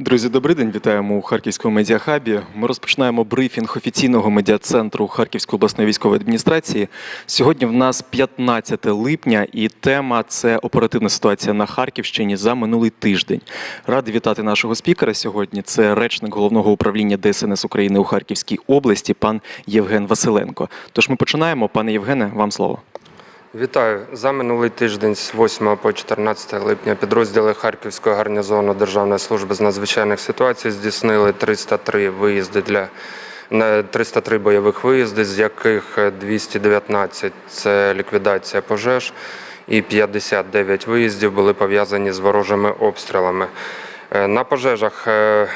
Друзі, добрий день. Вітаємо у Харківському медіахабі. Ми розпочинаємо брифінг офіційного медіа-центру Харківської обласної військової адміністрації. Сьогодні в нас 15 липня, і тема це оперативна ситуація на Харківщині за минулий тиждень. Радий вітати нашого спікера сьогодні. Це речник головного управління ДСНС України у Харківській області, пан Євген Василенко. Тож ми починаємо. Пане Євгене, вам слово. Вітаю за минулий тиждень з 8 по 14 липня підрозділи Харківського гарнізону Державної служби з надзвичайних ситуацій здійснили 303 виїзди для на 303 бойових виїзди, з яких 219 – це ліквідація пожеж, і 59 виїздів були пов'язані з ворожими обстрілами. Е, На пожежах е,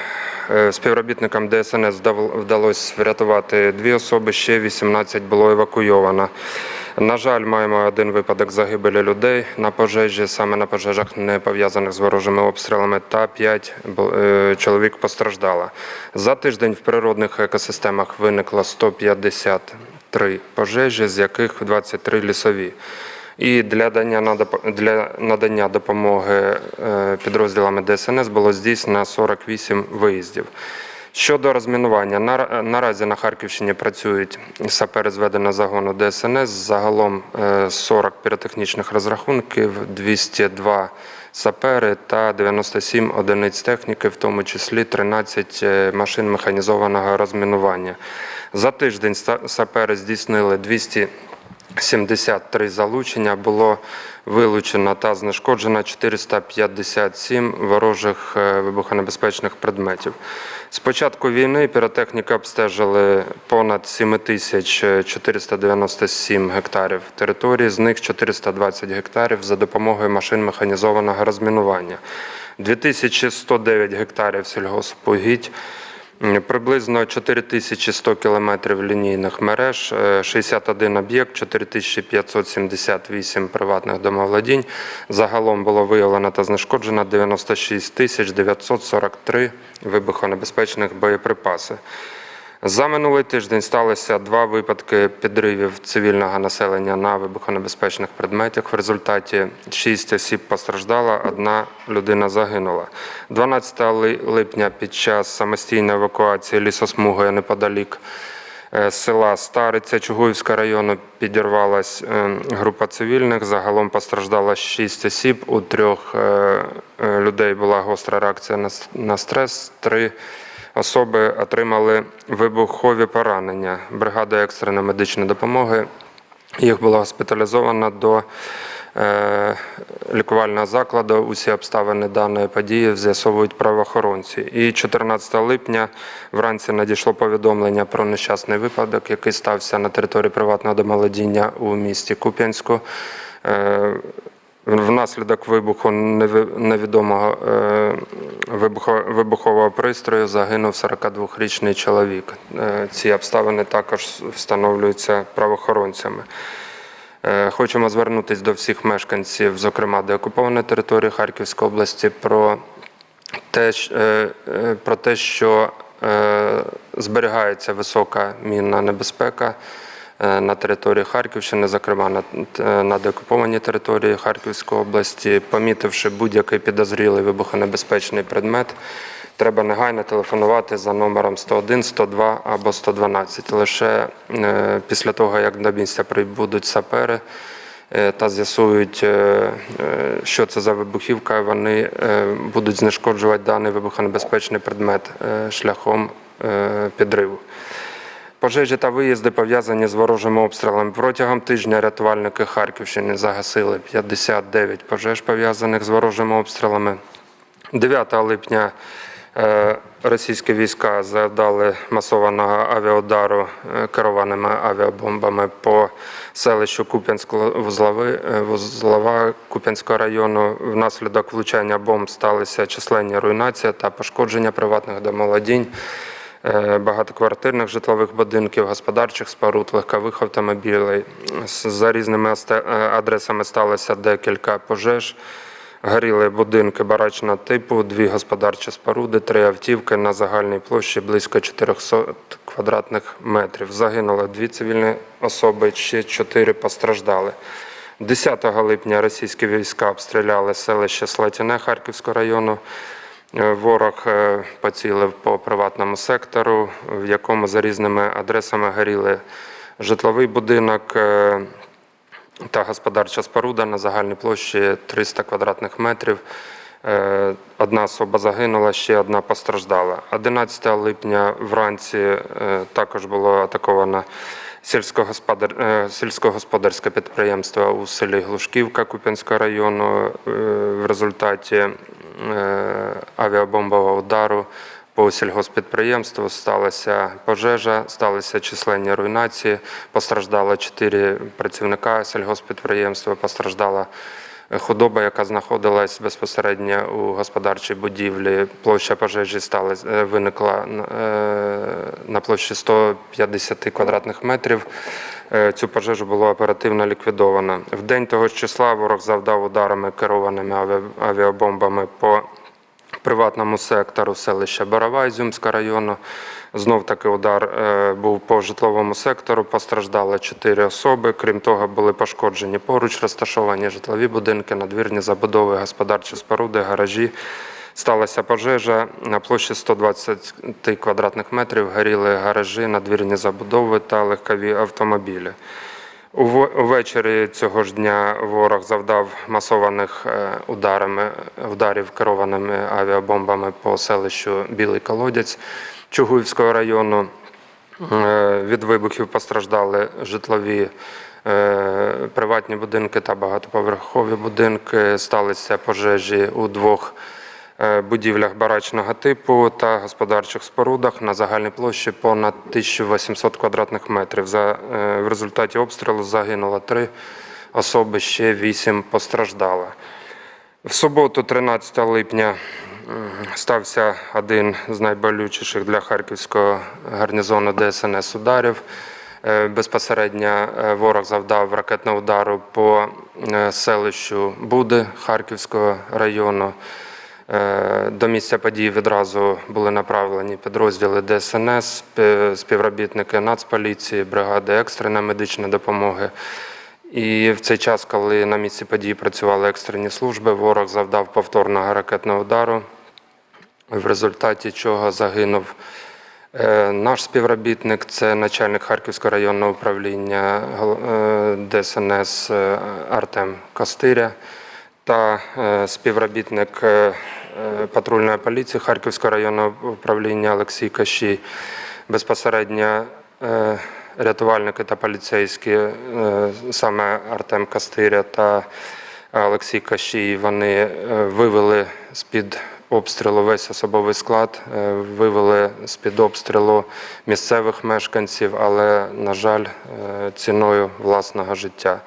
е, співробітникам ДСНС вдалося врятувати дві особи, ще 18 було евакуйовано. На жаль, маємо один випадок загибелі людей на пожежі, саме на пожежах, не пов'язаних з ворожими обстрілами, та 5 чоловік постраждало. За тиждень в природних екосистемах виникло 153 пожежі, з яких 23 лісові. І для надання, для надання допомоги е, підрозділами ДСНС було здійснено 48 виїздів. Щодо розмінування, на- наразі на Харківщині працюють сапери зведеного загону ДСНС. Загалом е, 40 піротехнічних розрахунків, 202 сапери та 97 одиниць техніки, в тому числі 13 е, машин механізованого розмінування. За тиждень сапери здійснили 200 73 залучення було вилучено та знешкоджено 457 ворожих е, вибухонебезпечних предметів. З початку війни піротехніка обстежили понад 7497 гектарів території, з них 420 гектарів за допомогою машин механізованого розмінування, 2109 гектарів сільгоспугідь, Приблизно 4100 кілометрів лінійних мереж, е, 61 об'єкт, 4578 приватних домовладінь. Загалом було виявлено та знешкоджено 96 тисяч 943 вибухонебезпечних боєприпаси. За минулий тиждень сталося два випадки підривів цивільного населення на вибухонебезпечних предметах. В результаті шість осіб постраждало, одна людина загинула. 12 липня під час самостійної евакуації лісосмугою неподалік е, села Стариця Чугуївського району підірвалась е, група цивільних. Загалом постраждало 6 осіб. У трьох е, людей була гостра реакція на стрес. Три особи отримали вибухові поранення. Бригада екстреної медичної допомоги їх було госпіталізовано до е, лікувального закладу. Усі обставини даної події з'ясовують правоохоронці. І 14 липня вранці надійшло повідомлення про нещасний випадок, який стався на території приватного домолодіння у місті Куп'янську. Внаслідок вибуху неві- невідомого е, вибухового пристрою загинув 42-річний чоловік. Е, Ці обставини також встановлюються правоохоронцями. Е, Хочемо звернутися до всіх мешканців, зокрема деокупованої території Харківської області, про те, про те, що зберігається висока мінна небезпека на території Харківщини, зокрема на, на деокупованій території Харківської області, помітивши будь-який підозрілий вибухонебезпечний предмет. Треба негайно телефонувати за номером 101, 102 або 112. Лише е, після того, як до місця прибудуть сапери, е, та з'ясують, е, е, що це за вибухівка, вони е, будуть знешкоджувати даний вибухонебезпечний предмет е, шляхом е, підриву. Пожежі та виїзди пов'язані з ворожими обстрілами. Протягом тижня рятувальники Харківщини загасили 59 пожеж пов'язаних з ворожими обстрілами. 9 липня е, російські війська завдали масованого авіаудару е, керованими авіабомбами по селищу Куп'янськ-Вузлови- е, Куп'янського району. Внаслідок влучання бомб сталися численні руйнації та пошкодження приватних домовладінь. Е, Багатоквартирних житлових будинків, господарчих споруд, легкових автомобілів. За різними е, адресами сталося декілька пожеж. Горіли будинки барачного типу, дві господарчі споруди, три автівки на загальній площі близько 400 квадратних метрів. Загинуло дві цивільні особи, ще чотири постраждали. 10 липня російські війська обстріляли селище Слатяне Харківського району. Е, Ворог е, поцілив по приватному сектору, в якому за різними адресами горіли житловий будинок е, та господарча споруда на загальній площі 300 квадратних метрів. Одна особа загинула, ще одна постраждала. 11 липня вранці також було атаковано сільськогосподар... е, сільськогосподарське підприємство у селі Глушківка Куп'янського району. Е, В результаті е, авіабомбового удару по сільгоспідприємству сталася пожежа, сталися численні руйнації. Постраждало чотири працівника сільгоспідприємства, постраждала худоба, яка знаходилась безпосередньо у господарчій будівлі. Площа пожежі стала, е, виникла е, на площі 150 квадратних метрів. Е, Цю пожежу було оперативно ліквідовано. В день того числа ворог завдав ударами керованими авіа- авіабомбами по приватному сектору селища Борова Ізюмського району. Знов таки удар е, був по житловому сектору. Постраждали чотири особи. Крім того, були пошкоджені поруч розташовані житлові будинки, надвірні забудови, господарчі споруди, гаражі. Сталася пожежа на площі 120 квадратних метрів. Горіли гаражі, надвірні забудови та легкові автомобілі. Увечері цього ж дня ворог завдав масованих е, ударами, ударів керованими авіабомбами по селищу Білий Колодязь Чугуївського району. Е, Від вибухів постраждали житлові е, приватні будинки та багатоповерхові будинки. Сталися пожежі у двох будівлях барачного типу та господарчих спорудах на загальній площі понад 1800 квадратних метрів. За, е, в результаті обстрілу загинуло три особи, ще вісім постраждало. В суботу, 13 липня, стався один з найболючіших для харківського гарнізону ДСНС ударів. Е, Безпосередньо е, ворог завдав ракетного удару по е, селищу Буди Харківського району. Е, До місця події відразу були направлені підрозділи ДСНС, співробітники Нацполіції, бригади екстреної медичної допомоги. І в цей час, коли на місці події працювали екстрені служби, ворог завдав повторного ракетного удару, в результаті чого загинув е, наш співробітник, це начальник Харківського районного управління е, ДСНС Артем Костиря та е, співробітник е, е, патрульної поліції Харківського районного управління Олексій Кащій. Безпосередньо рятувальники та поліцейські, саме Артем Кастиря та Олексій Кащій, вони вивели з-під обстрілу весь особовий склад, вивели з-під обстрілу місцевих мешканців, але, на жаль, ціною власного життя.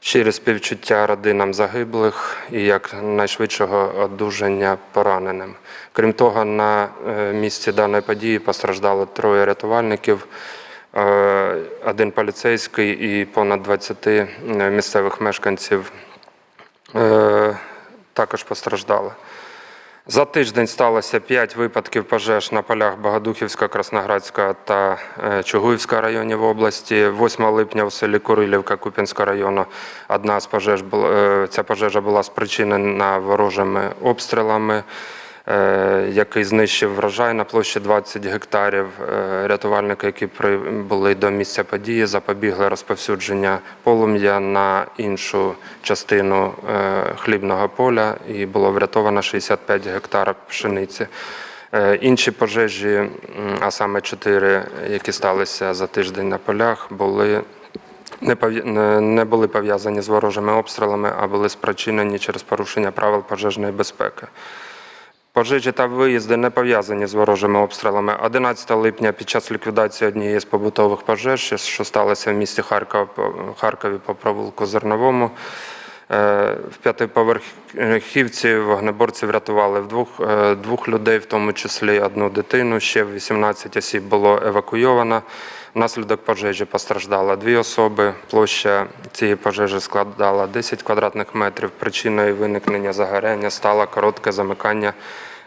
Щире співчуття родинам загиблих і як найшвидшого одужання пораненим. Крім того, на е, місці даної події постраждали троє рятувальників, е, один поліцейський і понад 20 місцевих мешканців е, також постраждали. За тиждень сталося 5 випадків пожеж на полях Багадухівська, Красноградська та Чугуївська районів області. 8 липня у селі Курилівка Куп'янського району одна з пожеж була, е, ця пожежа була спричинена ворожими обстрілами, е, який знищив врожай на площі 20 гектарів. Е, Рятувальники, які прибули до місця події, запобігли розповсюдження полум'я на іншу частину е, хлібного поля і було врятовано 65 гектарів пшениці. Е, Інші пожежі, а саме чотири, які сталися за тиждень на полях, були не були пов'язані з ворожими обстрілами, а були спричинені через порушення правил пожежної безпеки. Пожежі та виїзди не пов'язані з ворожими обстрілами. 11 липня під час ліквідації однієї з побутових пожеж, що сталося в місті Харкова, Харкові по провулку Зерновому, е, в п'ятиповерхівці вогнеборці врятували двох, е, двох людей, в тому числі одну дитину. Ще 18 осіб було евакуйовано. Внаслідок пожежі постраждало дві особи. Площа цієї пожежі складала 10 квадратних метрів. Причиною виникнення загоряння стало коротке замикання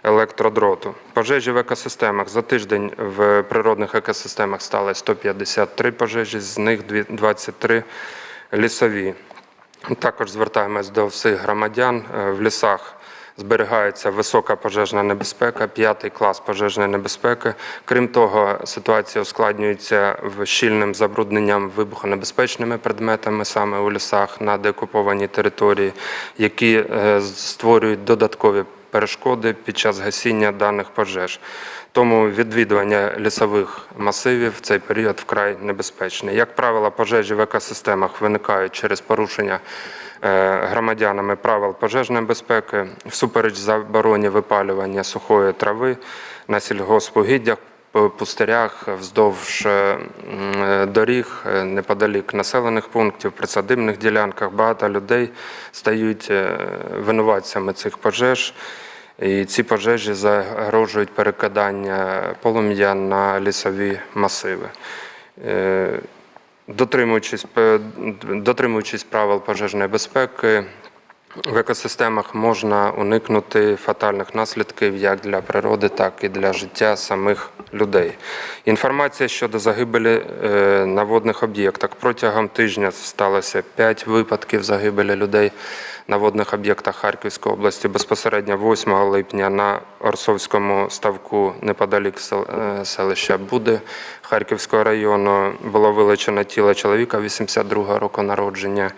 електродроту. Пожежі в екосистемах за тиждень в природних екосистемах стали 153 пожежі, з них дві- 23 лісові. Також звертаємось до всіх громадян. Е, В лісах зберігається висока пожежна небезпека, п'ятий клас пожежної небезпеки. Крім того, ситуація ускладнюється щільним забрудненням вибухонебезпечними предметами саме у лісах на деокупованій території, які е, створюють додаткові перешкоди під час гасіння даних пожеж. Тому відвідування лісових масивів в цей період вкрай небезпечне. Як правило, пожежі в екосистемах виникають через порушення громадянами правил пожежної безпеки, всупереч забороні випалювання сухої трави на сільгоспугіддях, пустирях, вздовж е, е, доріг, е, неподалік населених пунктів, присадибних ділянках багато людей стають е, винуватцями цих пожеж. І ці пожежі загрожують перекидання полум'я на лісові масиви. Дотримуючись, дотримуючись правил пожежної безпеки, в екосистемах можна уникнути фатальних наслідків як для природи, так і для життя самих людей. Інформація щодо загибелі е, на водних об'єктах протягом тижня сталося 5 випадків загибелі людей на водних об'єктах Харківської області. Безпосередньо 8 липня на Орсовському ставку неподалік е, селища Буди Харківського району було вилучено тіло чоловіка 82 року народження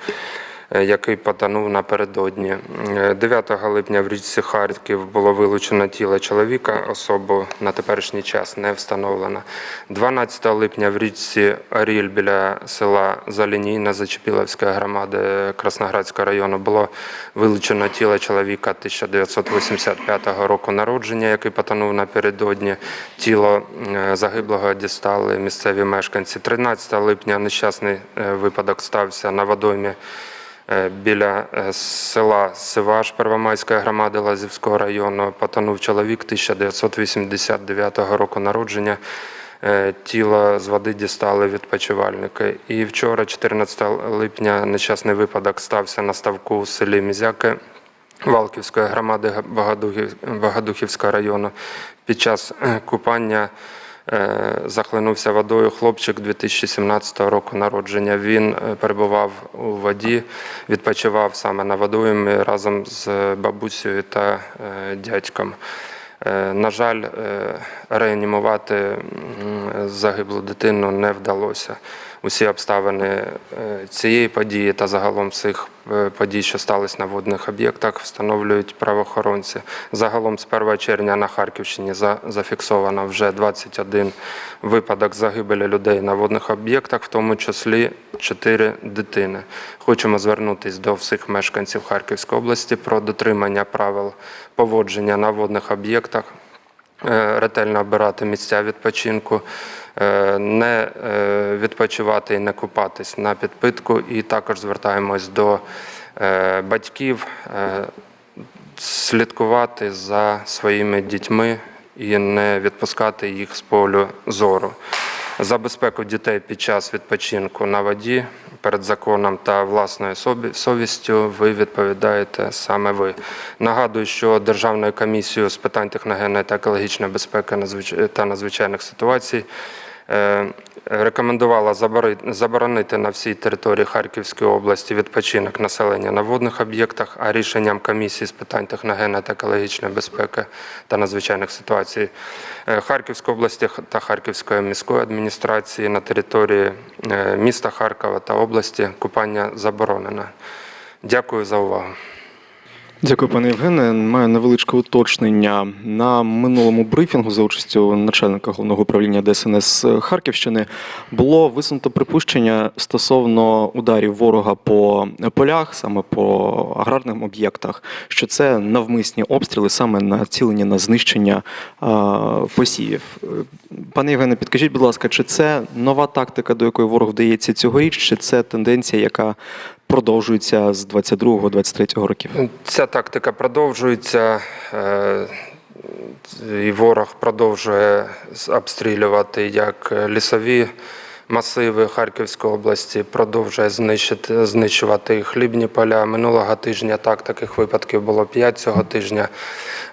який потонув напередодні. Е, 9 липня в річці Харків було вилучено тіло чоловіка, особу на теперішній час не встановлено. 12 липня в річці Оріль біля села Залінійна Зачепіловської громади Красноградського району було вилучено тіло чоловіка 1985 року народження, який потонув напередодні. Тіло е, загиблого дістали місцеві мешканці. 13 липня нещасний е, випадок стався на водоймі е, біля е, села Сиваш Первомайської громади Лазівського району. Потонув чоловік 1989 року народження. Е, Тіло з води дістали відпочивальники. І вчора, 14 липня, нещасний випадок стався на ставку у селі Мізяки Валківської громади Богодухівського району. Під час е, купання е, захлинувся водою хлопчик 2017 року народження. Він е, перебував у воді, відпочивав саме на водоймі разом з бабусею та е, дядьком. Е, На жаль, е, реанімувати загиблу дитину не вдалося. Усі обставини е, цієї події та загалом всіх е, подій, що стались на водних об'єктах, встановлюють правоохоронці. Загалом з 1 червня на Харківщині зафіксовано вже 21 випадок загибелі людей на водних об'єктах, в тому числі 4 дитини. Хочемо звернутися до всіх мешканців Харківської області про дотримання правил поводження на водних об'єктах е, ретельно обирати місця відпочинку, не е, відпочивати і не купатись на підпитку. І також звертаємось до е, батьків е, слідкувати за своїми дітьми і не відпускати їх з полю зору. За безпеку дітей під час відпочинку на воді перед законом та власною совістю ви відповідаєте саме ви. Нагадую, що Державною комісією з питань техногенної та екологічної безпеки та надзвичайних ситуацій рекомендувала заборонити на всій території Харківської області відпочинок населення на водних об'єктах, а рішенням комісії з питань техногенної та екологічної безпеки та надзвичайних ситуацій е, Харківської області та Харківської міської адміністрації на території е, міста Харкова та області купання заборонено. Дякую за увагу. Дякую, пане Євгене. Маю невеличке уточнення. На минулому брифінгу за участю начальника головного управління ДСНС Харківщини було висунуто припущення стосовно ударів ворога по полях, саме по аграрним об'єктах, що це навмисні обстріли, саме націлені на знищення посівів. Пане Євгене, підкажіть, будь ласка, чи це нова тактика, до якої ворог вдається цьогоріч, чи це тенденція, яка продовжується з 22-23 років? Ця тактика продовжується. е, І ворог продовжує обстрілювати як лісові масиви Харківської області, продовжує знищити, знищувати хлібні поля. Минулого тижня так таких випадків було 5 цього тижня.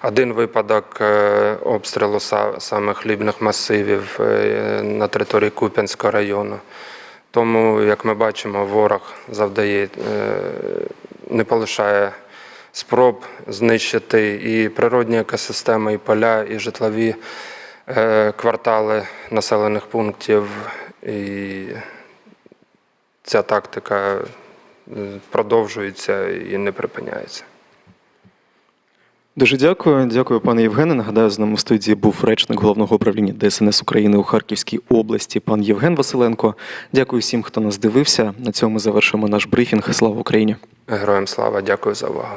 Один випадок е, обстрілу са- саме хлібних масивів е, на території Куп'янського району. Тому, як ми бачимо, ворог завдає, е, не полишає спроб знищити і природні екосистеми, і поля, і житлові е, квартали населених пунктів. І ця тактика е, продовжується і не припиняється. Дуже дякую. Дякую, пане Євгене. Нагадаю, з нами в студії був речник головного управління ДСНС України у Харківській області, пан Євген Василенко. Дякую всім, хто нас дивився. На цьому ми завершуємо наш брифінг. Слава Україні! Героям слава, дякую за увагу.